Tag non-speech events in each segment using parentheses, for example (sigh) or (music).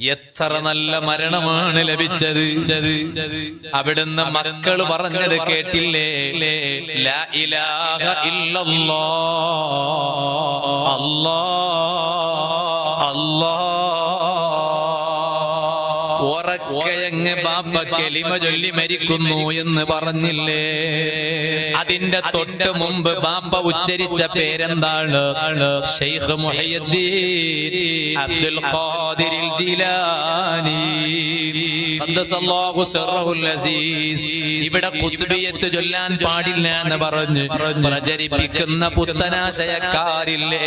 എത്ര നല്ല മരണമാണ് ലഭിച്ചത്? അവിടുന്ന് മക്കൾ പറഞ്ഞത് കേട്ടില്ലേ? അല്ലാ. ഉറക്കയങ്ങ് ബാപ്പ കെളിമ ചൊല്ലി മരിക്കുന്നു എന്ന് പറഞ്ഞില്ലേ? അതിന്റെ തൊട്ട് മുമ്പ് ബാപ്പ ഉച്ചരിച്ച പേരെന്താണ്? ഷെയ്ഖ് മുഹയ്യദ്ദീൻ അബ്ദുൽ ഖാദിർ ജിലാനി. ഇവിടെ കുത്തുബിയത്ത് ചൊല്ലാൻ പാടില്ല എന്ന് പറഞ്ഞ് പ്രചരിപ്പിക്കുന്ന പുത്തനാശയക്കാരില്ലേ?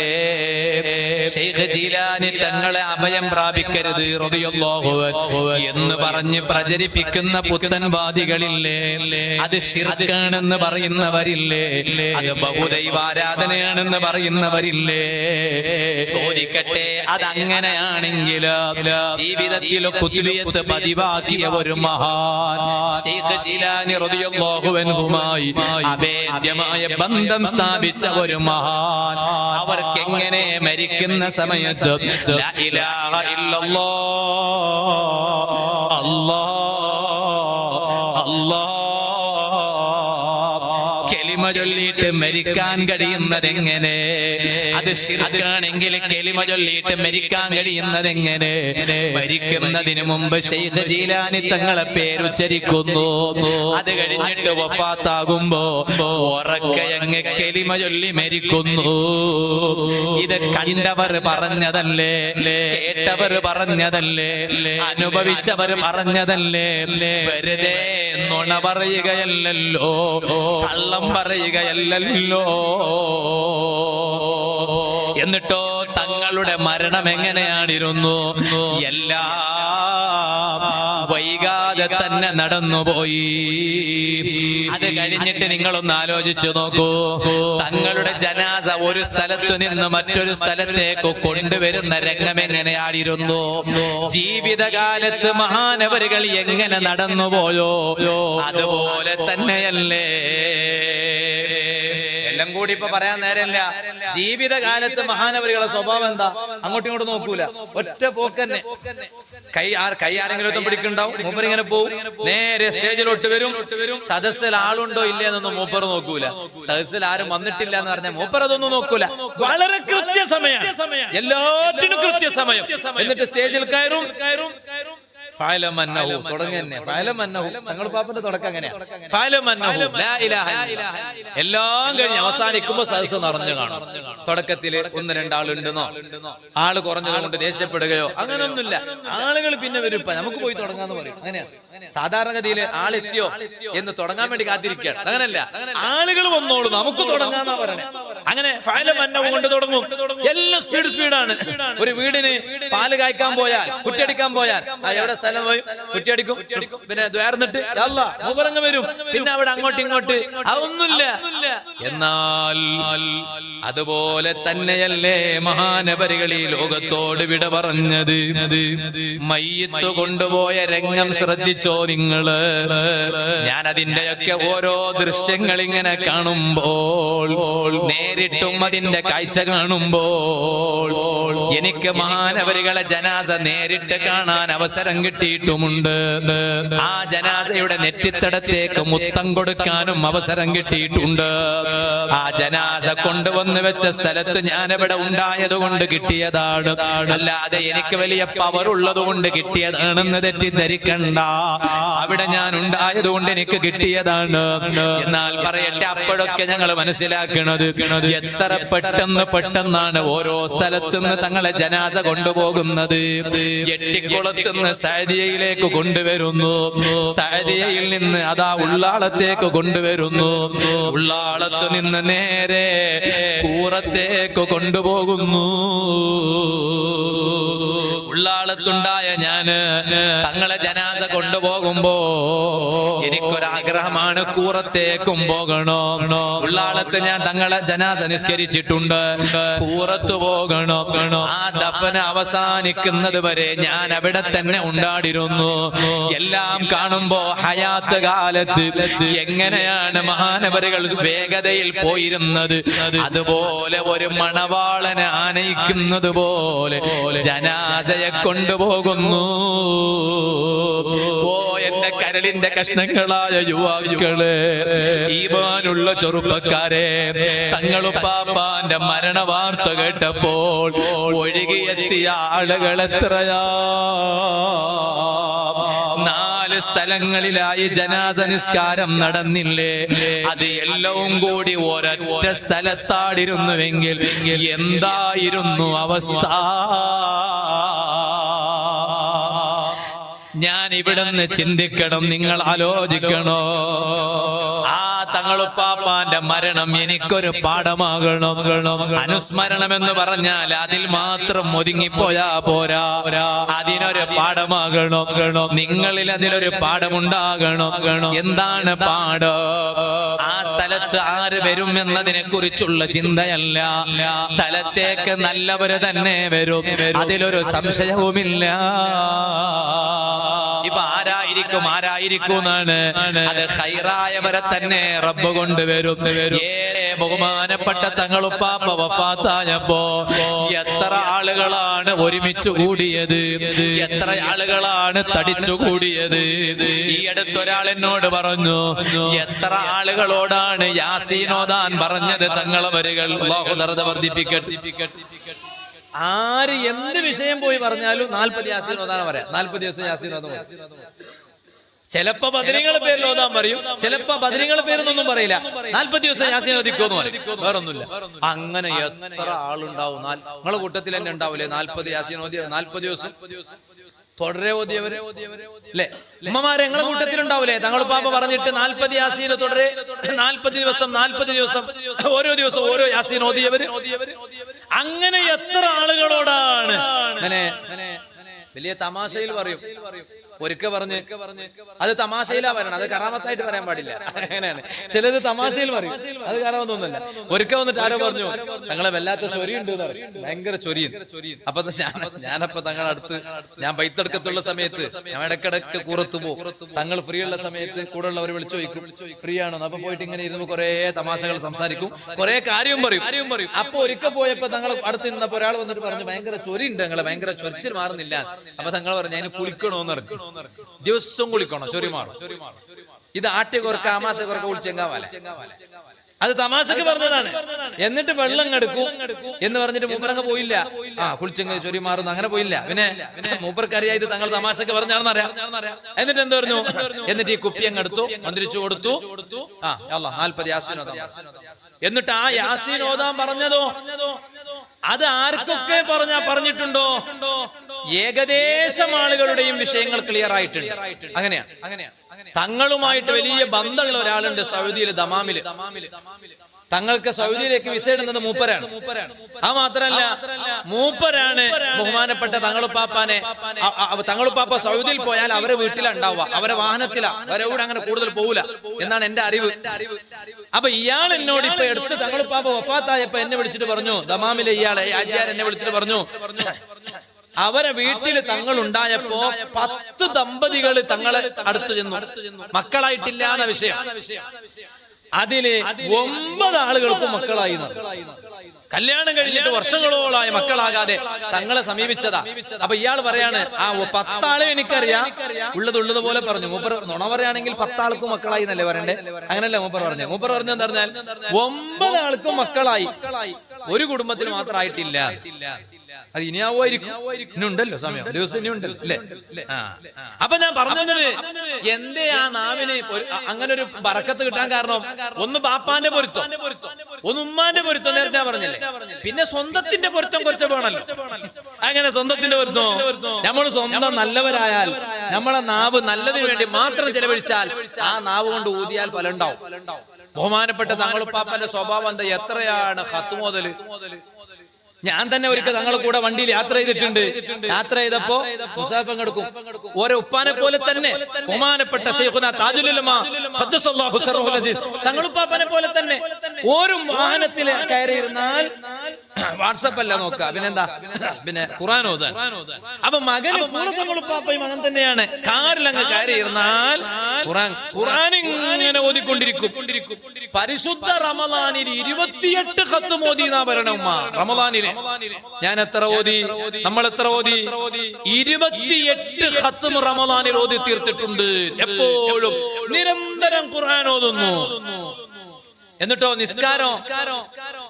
തങ്ങളെ അഭയം പ്രാപിക്കരുത് എന്ന് പറഞ്ഞ് പ്രചരിപ്പിക്കുന്ന പുത്തൻവാദികളില്ലേ? അത് ഷിർക്കാണെന്ന് പറയുന്നവരില്ലേ? അത് ബഹുദൈവാരാധനയാണെന്ന് പറയുന്നവരില്ലേ? ചോദിക്കട്ടെ അതങ്ങനെയാണെങ്കിൽ ജീവിതത്തിൽ കുത്തുബിയത്ത് പതിവാക്കിയ ഒരു മഹാൻ ബന്ധം സ്ഥാപിച്ച ഒരു മഹാൻ. അവർക്ക് എങ്ങനെ മരിക്കുന്ന സമയത്ത്? ലാ കെലിമ ചൊല്ലിയിട്ട് മരിക്കാൻ കഴിയുന്നത് എങ്ങനെ അത് ശിർക്കാണെങ്കിൽ കെലിമ ചൊല്ലിയിട്ട് മരിക്കാൻ കഴിയുന്നത് എങ്ങനെ മരിക്കുന്നതിന് മുമ്പ് ഷെയ്ഖ് ജീലാനി തങ്ങളെ പേരുച്ചരിക്കുന്നു. അത് കഴിഞ്ഞിട്ട് വഫാത്താകുമ്പോ ഉറക്കയങ്ങ് കെലിമ ചൊല്ലി മരിക്കുന്നു. ഇത് കണ്ടവർ പറഞ്ഞതല്ലേ? കേട്ടവർ പറഞ്ഞതല്ലേ? അനുഭവിച്ചവർ പറഞ്ഞതല്ലേ? വെറുതെ നുണ പറയുകയല്ലല്ലോ. കള്ളം പറയുകയല്ലല്ലോ എന്നിട്ടോ തങ്ങളുടെ മരണം എങ്ങനെയാണിരുന്നു? എല്ലാം വൈകാതെ തന്നെ നടന്നുപോയി അത് കഴിഞ്ഞിട്ട് നിങ്ങളൊന്ന് ആലോചിച്ചു നോക്കൂ. തങ്ങളുടെ ജനാസ ഒരു സ്ഥലത്തു നിന്ന് മറ്റൊരു സ്ഥലത്തേക്ക് കൊണ്ടുവരുന്ന രംഗം എങ്ങനെയായിരുന്നു? ജീവിതകാലത്ത് മഹാനവരുകൾ എങ്ങനെ നടന്നുപോയോ അതുപോലെ തന്നെയല്ലേ. എല്ലാം കൂടി ഇപ്പൊ പറയാൻ നേരമില്ല. ജീവിതകാലത്ത് മഹാനവരികളെ സ്വഭാവം എന്താ? അങ്ങോട്ടും ഇങ്ങോട്ടും നോക്കൂല. ഒറ്റ പോക്കന്നെ കൈ കൈ ആരെങ്കിലും പിടിക്കുണ്ടാവും മൂപ്പർ ഇങ്ങനെ പോവും. നേരെ സ്റ്റേജിലോട്ട് വരും. സദസ്സിൽ ആളുണ്ടോ ഇല്ലേ എന്നൊന്നും മൂപ്പർ നോക്കൂല. സദസ്സിൽ ആരും വന്നിട്ടില്ല എന്ന് പറഞ്ഞാൽ മൂപ്പർ അതൊന്നും നോക്കൂല. വളരെ കൃത്യസമയം. എല്ലാറ്റിനും കൃത്യസമയം. എന്നിട്ട് സ്റ്റേജിൽ കയറും കയറും. തുടങ്ങി തന്നെ തങ്ങൾ പാപ്പന്റെ തുടക്കം ലാ ഇലാഹ. എല്ലാം കഴിഞ്ഞ് അവസാനിക്കുമ്പോ സദസ് നിറഞ്ഞു കാണും. തുടക്കത്തിൽ ഒന്ന് രണ്ടാളുണ്ടെന്നോ ആൾ കുറഞ്ഞതുകൊണ്ട് ദേഷ്യപ്പെടുകയോ? അങ്ങനൊന്നുമില്ല. ആളുകൾ പിന്നെ വരും. നമുക്ക് പോയി തുടങ്ങാന്ന് പറയും. അങ്ങനെയാണ് സാധാരണഗതിയിൽ ആളെത്തിയോ എന്ന് തുടങ്ങാൻ വേണ്ടി കാത്തിരിക്കുകയാണ്. അങ്ങനല്ല. ആളുകൾ വന്നോളൂ നമുക്ക് തുടങ്ങാന്നാ പറയണേ. അങ്ങനെ ഫയലം അന്നവും കൊണ്ട് തുടങ്ങും. എല്ലാം സ്പീഡ് സ്പീഡാണ് ഒരു വീടിന് പാൽ കായ്ക്കാൻ പോയാൽ കുറ്റടിക്കാൻ പോയാൽ എവിടെ സ്ഥലം പോയി? കുറ്റിയടിക്കും പിന്നെ ദ്വാർന്നിട്ട് മൂപ്പറങ്ങ് വരും. പിന്നെ അവിടെ അങ്ങോട്ട് ഇങ്ങോട്ട് അതൊന്നുമില്ല. എന്നാൽ അതുപോലെ തന്നെയല്ലേ മഹാനപരികൾ ഈ ലോകത്തോട് വിട പറഞ്ഞത്? മയ്യത്ത് കൊണ്ടുപോയ രംഗം ശ്രദ്ധിച്ചോ നിങ്ങൾ ഞാൻ അതിന്റെയൊക്കെ ഓരോ ദൃശ്യങ്ങൾ ഇങ്ങനെ കാണുമ്പോൾ നേരിട്ടും അതിന്റെ കാഴ്ച കാണുമ്പോൾ എനിക്ക് മഹാനവരികളെ ജനാസ നേരിട്ട് കാണാൻ അവസരം കിട്ടിയിട്ടുമുണ്ട്. ആ ജനാസയുടെ നെറ്റിത്തടത്തേക്ക് മുത്തം കൊടുക്കാനും അവസരം കിട്ടിയിട്ടുണ്ട്. ആ ജനാസ കൊണ്ടുവന്ന് വെച്ച സ്ഥലത്ത് ഞാൻ ഇവിടെ ഉണ്ടായത് കൊണ്ട് കിട്ടിയതാണ്. അല്ലാതെ എനിക്ക് വലിയ പവർ ഉള്ളത് കൊണ്ട് കിട്ടിയതാണെന്ന് തെറ്റിദ്ധരിക്കണ്ട. അവിടെ ഞാൻ ഉണ്ടായത് കൊണ്ട് എനിക്ക് കിട്ടിയതാണ്. എന്നാൽ പറയട്ടെ അപ്പോഴൊക്കെ ഞങ്ങൾ മനസ്സിലാക്കണത് എത്ര പെട്ടെന്ന് പെട്ടെന്നാണ് ഓരോ സ്ഥലത്തുനിന്ന് തങ്ങളെ ജനാസ കൊണ്ടുപോകുന്നത്. എട്ടിക്കുളത്തുനിന്ന് സഅദിയയിലേക്ക് കൊണ്ടുവരുന്നു. സഅദിയയിൽ നിന്ന് അതാ ഉള്ളാളത്തേക്ക് കൊണ്ടുവരുന്നു. ഉള്ളാളത്ത് നിന്ന് നേരെ കൂറത്തേക്ക് കൊണ്ടുപോകുന്നു. ഉള്ളാളത്തുണ്ടായ ഞാൻ തങ്ങളെ ജനാസ കൊണ്ടുപോകുമ്പോ എനിക്കൊരാഗ്രഹമാണ് കൂറത്തേക്കും പോകണോ. ഉള്ളാളത്ത് ഞാൻ തങ്ങളെ ജനാസ നിസ്കരിച്ചിട്ടുണ്ട്. പൂറത്തു പോകണം. ആ ദഫന അവസാനിക്കുന്നത് വരെ ഞാൻ അവിടെ തന്നെ ഉണ്ടാടിരുന്നു. എല്ലാം കാണുമ്പോ ഹയാത്ത് കാലത്ത് എങ്ങനെയാണ് മഹാനവരുകൾ വേഗതയിൽ പോയിരുന്നത്? അതുപോലെ ഒരു മണവാളനെ ആനയിക്കുന്നത് പോലെ ജനാസയെ കൊണ്ടുപോകുന്നു. എന്റെ കരളിന്റെ കഷ്ണങ്ങളായ യുവാക്കളെ ഈവാനുള്ള ചെറുപ്പക്കാരെ തങ്ങളുപ്പാപ്പാന്റെ മരണ വാർത്ത കേട്ടപ്പോൾ ഒഴുകിയെത്തിയ ആളുകൾ എത്രയാ? നാല് സ്ഥലങ്ങളിലായി ജനാസ നിസ്കാരം നടന്നില്ലേ? അത് എല്ലവും കൂടി ഒരൊറ്റ സ്ഥലത്താടിരുന്നുവെങ്കിൽ എന്തായിരുന്നു അവസ്ഥ? ഞാൻ ഇവിടുന്ന് ചിന്തിക്കണം നിങ്ങൾ ആലോചിക്കണോ? ആ തങ്ങളുപ്പാപ്പാന്റെ മരണം എനിക്കൊരു പാഠമാകണം. അനുസ്മരണം എന്ന് പറഞ്ഞാൽ അതിൽ മാത്രം ഒതുങ്ങിപ്പോയാ പോരാ. അതിനൊരു പാഠമാകണം. നിങ്ങളിൽ അതിലൊരു പാഠമുണ്ടാകണം. എന്താണ് പാഠം? ആ സ്ഥലത്ത് ആര് വരും എന്നതിനെ കുറിച്ചുള്ള ചിന്തയല്ല. സ്ഥലത്തേക്ക് നല്ലവര് തന്നെ വരും. അതിലൊരു സംശയവുമില്ല. ആരായിരിക്കും അത് ഹൈറായവരെ തന്നെ റബ്ബ് കൊണ്ടുവരും. ബഹുമാനപ്പെട്ട തങ്ങളുപ്പാപ്പ വഫാത്തായപ്പോ എത്ര ആളുകളാണ് ഒരുമിച്ച് കൂടിയത്? എത്ര ആളുകളാണ് തടിച്ചു കൂടിയത്? ഈ അടുത്തൊരാൾ എന്നോട് പറഞ്ഞു എത്ര ആളുകളോടാണ് യാസീനോദാൻ പറഞ്ഞത്? തങ്ങളവരുകൾ അല്ലാഹു വർദ്ധിപ്പിക്കട്ടെ. ആര് എന്ത് വിഷയം പോയി പറഞ്ഞാലും നാൽപ്പത് യാസീൻ ഓതാനാ പറയാം. നാൽപ്പത് ദിവസം യാസീനോദം ചിലപ്പോ ബദരിങ്ങളെ പേരിൽ ഓതാൻ പറയും. ചിലപ്പോ ബദരിങ്ങളെ പേരൊന്നും പറയില്ല. നാൽപ്പത് ദിവസം യാസീൻ ഓദിക്കോന്ന് പറയും. വേറൊന്നുമില്ല. അങ്ങനെ എത്ര ആളുണ്ടാവും? നിങ്ങളെ കൂട്ടത്തിൽ തന്നെ ഉണ്ടാവില്ലേ? നാൽപ്പത് യാസീൻ ഓതിയ നാൽപ്പത് ദിവസം. തുടരെ ഓതിയവരെ. അല്ലെ? ഉമ്മമാരെ നിങ്ങളെ കൂട്ടത്തിലുണ്ടാവില്ലേ തങ്ങൾ പാപ്പ പറഞ്ഞിട്ട് നാൽപ്പത് യാസീന് തുടരെ നാൽപ്പത് ദിവസം നാൽപ്പത് ദിവസം ഓരോ ദിവസം ഓരോ യാസീൻ ഓതിയവര്. അങ്ങനെ എത്ര ആളുകളോടാണ്? അങ്ങനെ വലിയ തമാശയിൽ പറയും. ഒരിക്ക പറഞ്ഞ് അത് തമാശയിലാ പറയണം അത് കറാമത്തായിട്ട് പറയാൻ പാടില്ല. അങ്ങനെയാണ്. ചിലത് തമാശയിൽ പറയും. അത് കറാമത്തൊന്നുമല്ല ഒരുക്ക വന്നിട്ട് ആരോ പറഞ്ഞു. ഞങ്ങളെ വല്ലാത്ത ചൊരിയുണ്ട്. ഭയങ്കര ചൊരിയും. അപ്പൊ ഞാൻ ഞാനപ്പോ തങ്ങളുടെ അടുത്ത് ഞാൻ ബൈത്തടക്കത്തുള്ള സമയത്ത് ഞാൻ ഇടക്കിടക്ക് പുറത്തു പോകും തങ്ങൾ ഫ്രീ ഉള്ള സമയത്ത് കൂടെ ഉള്ളവർ വിളിച്ചു ചോദിക്കും. ഫ്രീ ആണോ അപ്പൊ പോയിട്ട് ഇങ്ങനെ ഇരുന്ന് കുറെ തമാശകൾ സംസാരിക്കും. കുറെ കാര്യം പറയും. പറയും. അപ്പൊ ഒരിക്കൽ പോയപ്പോ തങ്ങൾ അടുത്ത് നിന്നപ്പോ ഒരാൾ വന്നിട്ട് പറഞ്ഞു ഭയങ്കര ചൊരിയുണ്ട് ഞങ്ങളെ ഭയങ്കര ചൊരിച്ചിൽ മാറുന്നില്ല. അപ്പൊ തങ്ങൾ പറഞ്ഞു അതിന് കുളിക്കണോന്ന് പറഞ്ഞു ദിവസം കുളിക്കണം? ചൊരി മാറും? ഇത് ആട്ടി കുറക്ക ആമാസ കുറക്ക വിളിച്ചെങ്കാവാല അത് തമാശക്ക് പറഞ്ഞതാണ്. എന്നിട്ട് വെള്ളം എടുക്കും എന്ന് പറഞ്ഞിട്ട് മൂപ്പറങ്ങ് പോയില്ല. ആ കുളിച്ചെങ്ങ് ചൊരി മാറുന്നു അങ്ങനെ പോയില്ല. പിന്നെ മൂപ്പർക്കറിയായി തങ്ങൾ തമാശക്ക് പറഞ്ഞാണെന്ന് അറിയാം എന്നിട്ട് എന്ത് പറഞ്ഞു? എന്നിട്ട് ഈ കുപ്പി അങ്ങ് എടുത്തു മന്ത്രിച്ചു കൊടുത്തു. ആ നാൽപ്പത് യാസീൻ എന്നിട്ട് ആ യാസീൻ പറഞ്ഞതോ? അത് ആർക്കൊക്കെ പറഞ്ഞാ പറഞ്ഞിട്ടുണ്ടോ? ഏകദേശം ആളുകളുടെയും വിഷയങ്ങൾ ക്ലിയർ ആയിട്ടുണ്ട്. അങ്ങനെയാ. തങ്ങളുമായിട്ട് വലിയ ബന്ധമുള്ള ഒരാളുണ്ട് സൗദിയിൽ ദമാമിൽ. തങ്ങൾക്ക് സൗദിയിലേക്ക് വിസ ഇടുന്നത് മൂപ്പരാണ്. ആ മാത്രല്ല മൂപ്പരാണ് ബഹുമാനപ്പെട്ട തങ്ങളുപ്പാപ്പാനെ. തങ്ങളുപ്പാപ്പ സൗദിയിൽ പോയാൽ അവരെ വീട്ടിലുണ്ടാവുക. അവരെ വാഹനത്തിലാ. അവരെ കൂടെ അങ്ങനെ കൂടുതൽ പോവില്ല എന്നാണ് എന്റെ അറിവ്. അപ്പൊ ഇയാൾ എന്നോട് ഇപ്പൊ എടുത്ത് തങ്ങളുപ്പാപ്പ വഫാത്തായപ്പോ എന്നെ വിളിച്ചിട്ട് പറഞ്ഞു ദമാമിലെ ഇയാളെ ആചാര് എന്നെ വിളിച്ചിട്ട് പറഞ്ഞു അവരെ വീട്ടിൽ തങ്ങൾ ഉണ്ടായപ്പോ പത്ത് ദമ്പതികൾ തങ്ങളെ അടുത്ത് ചെന്നു. മക്കളായിട്ടില്ല എന്ന വിഷയം. അതിൽ ഒമ്പത് ആളുകൾക്കും മക്കളായി കല്യാണം കഴിഞ്ഞിട്ട് വർഷങ്ങളോളായ മക്കളാകാതെ തങ്ങളെ സമീപിച്ചതാ. അപ്പൊ ഇയാൾ പറയാണ് ആ പത്താളെ എനിക്കറിയാം. ഉള്ളത് ഉള്ളത് പോലെ പറഞ്ഞു. മൂപ്പർ നുണ പറയുകയാണെങ്കിൽ പത്താൾക്കും മക്കളായി എന്നല്ലേ പറയണ്ടേ? അങ്ങനല്ലേ മൂപ്പർ പറഞ്ഞു. മൂപ്പർ പറഞ്ഞെന്ന് പറഞ്ഞാൽ ഒമ്പത് ആൾക്കും മക്കളായി. ഒരു കുടുംബത്തിന് മാത്രമായിട്ടില്ല. അത് ഇനിയാവുമായിരിക്കും. ഉണ്ടല്ലോ സമയം. ദിവസം ഇനി ഉണ്ടല്ലോ അല്ലേ. അപ്പൊ ഞാൻ പറഞ്ഞത് എന്തേ ആ നാവിനെ അങ്ങനെ ഒരു ബറക്കത്ത് കിട്ടാൻ കാരണം ഒന്ന് ബാപ്പാന്റെ പൊരുത്തം. ഒന്ന് ഉമ്മാന്റെ പൊരുത്തം നേരത്തെ ഞാൻ പറഞ്ഞില്ലേ? പിന്നെ സ്വന്തത്തിന്റെ പൊരുത്തം കുറച്ച് വേണല്ലോ. അങ്ങനെ സ്വന്തത്തിന്റെ പൊരുത്തം. നമ്മൾ സ്വന്തം നല്ലവരായാൽ നമ്മളെ നാവ് നല്ലതിന് വേണ്ടി മാത്രം ചെലവഴിച്ചാൽ ആ നാവ് കൊണ്ട് ഊതിയാൽ ഫലം ഉണ്ടാവും. ബഹുമാനപ്പെട്ട തങ്ങളുപ്പാപ്പന്റെ സ്വഭാവം എന്താ? എത്രയാണ് ഹത്ത് മുതൽ? ഞാൻ തന്നെ ഒരിക്കൽ തങ്ങളെ കൂടെ വണ്ടിയിൽ യാത്ര ചെയ്തിട്ടുണ്ട്. യാത്ര ചെയ്തപ്പോ പങ്കെടുക്കും ഓരോ ഉപ്പാനെ പോലെ തന്നെ ബഹുമാനപ്പെട്ട തങ്ങളുപ്പാപ്പനെ പോലെ തന്നെ ഓരോ വാഹനത്തിൽ കയറിയിരുന്നാൽ (coughs) വാട്സപ്പ് അല്ല നോക്കുക പിന്നെന്താ? പിന്നെ ഖുറാൻ ഓതാൻ. അപ്പൊ മകന് തങ്ങളുപ്പാപ്പയും മകൻ തന്നെയാണ്. കാറിൽ അങ്ങ് കയറിയിരുന്നാൽ ഖുറാൻ ഖുറാൻ ഇങ്ങനെ ഓതിക്കൊണ്ടിരിക്കും. പരിശുദ്ധ റമദാനിൽ ഇരുപത്തിയെട്ട് കത്ത് മോദി എന്നാ പറയണ ഉമ്മ. റമദാനിലെ. ഞാൻ എത്ര ഓതി? നമ്മൾ എത്ര ഓതി? ഇരുപത്തിയെട്ട് ഖത്തും റമദാനിൽ ഓതി തീർത്തിട്ടുണ്ട്. എപ്പോഴും നിരന്തരം ഖുർആൻ ഓതുന്നു. എന്നിട്ടോ നിസ്കാരോ?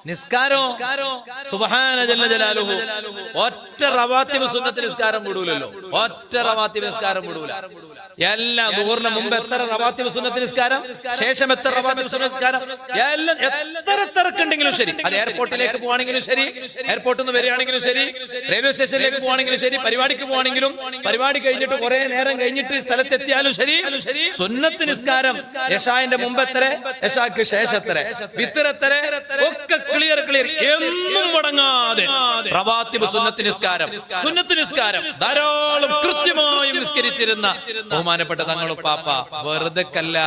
നിസ്കാരോ? സുബ്ഹാന ജല്ല ജലാലുഹു. ഒറ്റ റവാത്തിബ് സുന്നത്ത് നിസ്കാരം വിടൂലല്ലോ. ഒറ്റ റവാത്തിബ് നിസ്കാരം വിടൂല. എല്ലാ ദൂറിന് മുമ്പ് എത്ര റവാത്തിബ് സുന്നത്ത് നിസ്കാരം? ശേഷം എത്ര റവാത്തിബ് നിസ്കാരം? എല്ലാം എത്ര തിരക്കുണ്ടെങ്കിലും ശരി. അത് എയർപോർട്ടിലേക്ക് പോവാണെങ്കിലും ശരി. എയർപോർട്ടിൽ നിന്ന് വരികയാണെങ്കിലും ശരി. റെയിൽവേ സ്റ്റേഷനിലേക്ക് പോവാണെങ്കിലും ശരി. പരിപാടിക്ക് പോവാണെങ്കിലും പരിപാടി കഴിഞ്ഞിട്ട് കുറെ നേരം കഴിഞ്ഞിട്ട് സ്ഥലത്തെത്തിയാലും ശരി. സുന്നത്ത് നിസ്കാരം യഷാന്റെ മുമ്പ് എത്ര യഷാക്ക് ശേഷം എത്ര വിത്തരത്തര ഒക്കെ ക്ലിയർ ക്ലിയർ എന്നും മുടങ്ങാതെ സുന്നത്ത് നിസ്കാരം. സുന്നത്ത് നിസ്കാരം. ധാരാളം കൃത്യമായും നിസ്കരിച്ചിരുന്ന ബഹുമാനപ്പെട്ട തങ്ങളും പാപ്പ വെറുതെ കല്ല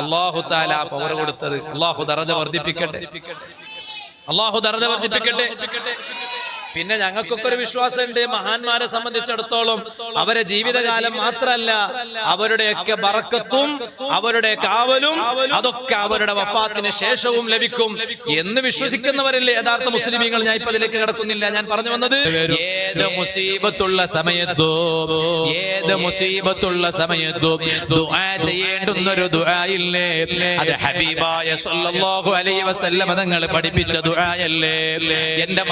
അള്ളാഹു താല പവർ കൊടുത്തത്. അള്ളാഹു ദറജ വർദ്ധിപ്പിക്കട്ടെ. അള്ളാഹു ദറജ വർദ്ധിപ്പിക്കട്ടെ. പിന്നെ ഞങ്ങൾക്കൊക്കെ ഒരു വിശ്വാസമുണ്ട് മഹാന്മാരെ സംബന്ധിച്ചിടത്തോളം അവരെ ജീവിതകാലം മാത്രമല്ല അവരുടെയൊക്കെ ബറക്കത്തും അവരുടെ കാവലും അതൊക്കെ അവരുടെ വഫാത്തിന് ശേഷവും ലഭിക്കും. എന്ന് വിശ്വസിക്കുന്നവരല്ലേ യഥാർത്ഥ മുസ്ലിമീങ്ങൾ? ഞാൻ ഇപ്പൊ അതിലേക്ക് കിടക്കുന്നില്ല. ഞാൻ പറഞ്ഞു വന്നത് ഏത് മുസീബത്തുള്ള സമയത്തോ ഏത് മുസീബത്തുള്ള സമയത്തോ ദുആ ചെയ്യേണ്ടുന്ന ഒരു ദുആയില്ലേ അത് ഹബീബായ സല്ലല്ലാഹു അലൈഹി വസല്ലം തങ്ങൾ പഠിപ്പിച്ച ദുആയല്ലേ? എന്റെ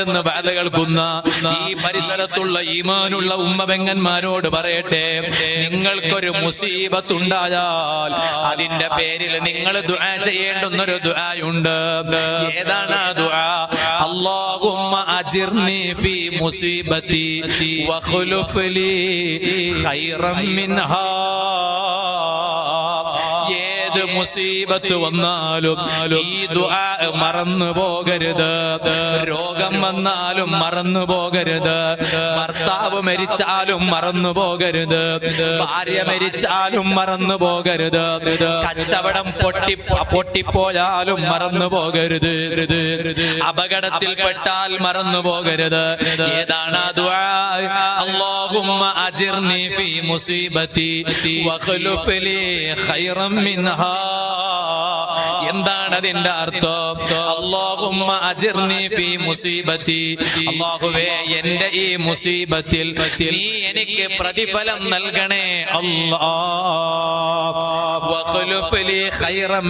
മറക്കപ്പുറത്തിരുന്ന് ബാധ കേൾക്കുന്ന ഈ പരിസരത്തുള്ള ഈമാനുള്ള ഉമ്മബെങ്ങന്മാരോട് പറയട്ടെ? നിങ്ങൾക്കൊരു മുസീബത്തുണ്ടായാൽ അതിന്റെ പേരിൽ നിങ്ങൾ ദുആ ചെയ്യേണ്ടുന്നൊരു ദുആയുണ്ട്. ഏതാണ് ആ ദുആ? അല്ലാഹുമ്മ അജിർനി ഫീ മുസീബതി വഖ്ലുഫ് ലീ ഖൈറം മിൻഹാ. മുസീബത്ത് വന്നാലും ഈ ദുആ മറന്നു പോകരുത്. രോഗം വന്നാലും മറന്നു പോകരുത്. ഭർത്താവ് മരിച്ചാലും മറന്നു പോകരുത്. ഭാര്യ മരിച്ചാലും മറന്നു പോകരുത്. കച്ചവടം പൊട്ടി പൊട്ടിപ്പോയാലും മറന്നു പോകരുത്. അപകടത്തിൽ പെട്ടാൽ മറന്നു പോകരുത്. ഏതാണ് ദുആ? ഫീ മുസീബതി വഖ്ലുഫ് ലീ ഖൈറം മിൻഹാ. എന്താണ് അതിന്റെ അർത്ഥം? അല്ലാഹുമ്മ അജിർനി ഫീ മുസീബതി അല്ലാഹുവേ എന്റെ ഈ മുസീബത്തിൽ നീ എനിക്ക് പ്രതിഫലം നൽകണേ.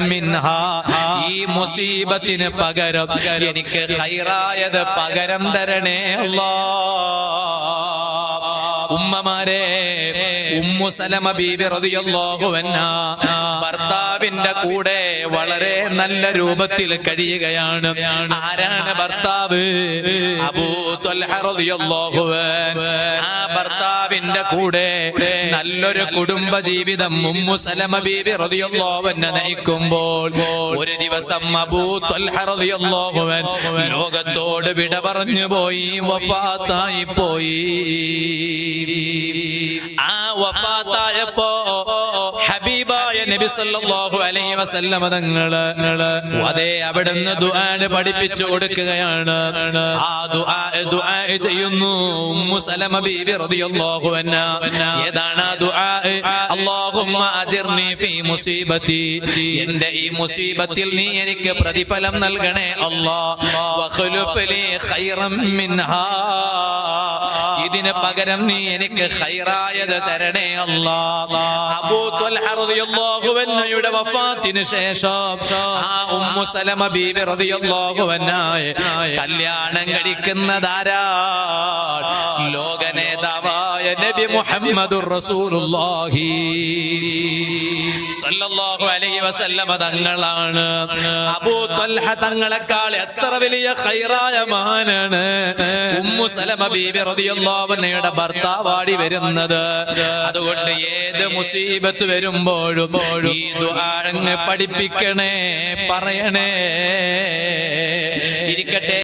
മിൻഹാ. ഈ മുസീബത്തിന് പകരം എനിക്ക് ഖൈറായത് പകരം തരണേ അല്ലാ. ഉമ്മമാരെ ഉമ്മു സലമ റളിയല്ലാഹു അൻഹ. ഭർത്താവിന്റെ കൂടെ വളരെ നല്ല രൂപത്തിൽ കഴിയുകയാണ്. ആരാണ് ഭർത്താവ്? അബൂ ആ ഭർത്താവിന്റെ കൂടെ നല്ലൊരു കുടുംബ ജീവിതം ഉമ്മു സലമ ബീബി അൻഹ നയിക്കുമ്പോൾ ഒരു ദിവസം അബൂ അൻഹു ലോകത്തോട് വിട പറഞ്ഞു പോയി വഫാത്തായി പോയി. വഫാത്തായപ്പോ ഹബീബായ നബി സല്ലല്ലാഹു അലൈഹി വസല്ലമ തങ്ങൾ അതേ അവിടുന്ന് ദുആന് പഠിപ്പിച്ചു കൊടുക്കുകയാണ്. ആ ദുആ ദുആ ചെയ്യുന്നു ഉമ്മു സലമ ബീബി റളിയല്ലാഹു അൻഹ. ഏതാണ് ആ ദുആ? അല്ലാഹുമ്മ അജിർനി ഫീ മുസീബതി എന്റെ ഈ മുസീബത്തിൽ നീ എനിക്ക് പ്രതിഫലം നൽകണേ അല്ലാഹ് വഖ്ലുഫ് ലീ ഖൈറം മിൻഹാ. ഇതിന് പകരം നീ എനിക്ക് ഹൈറായത് തരണേ അള്ളാഹുവന്നയുടെ വഫാത്തിന് ശേഷം ആ ഉമ്മു സലമ ബീബി കല്യാണം കഴിക്കുന്നതാരാ ലോക നേതാവായ നബി മുഹമ്മദുർ റസൂലുള്ളാഹി. സല്ലല്ലാഹു അലൈഹി വസല്ലമ തങ്ങളാണ്. അബൂ തൽഹ തങ്ങളെക്കാൾ എത്ര വലിയ ഖൈറായ മഹാനാണ്? ഉമ്മു സലമ ബീബി റളിയല്ലാഹു അൻഹയുടെ ഭർത്താവാടി വരുന്നത്. അതുകൊണ്ട് ഏത് മുസീബത്ത് വരുമ്പോഴും ഈ ദുആ പഠിപ്പിക്കണേ പറയണേ. ഇരിക്കട്ടെ.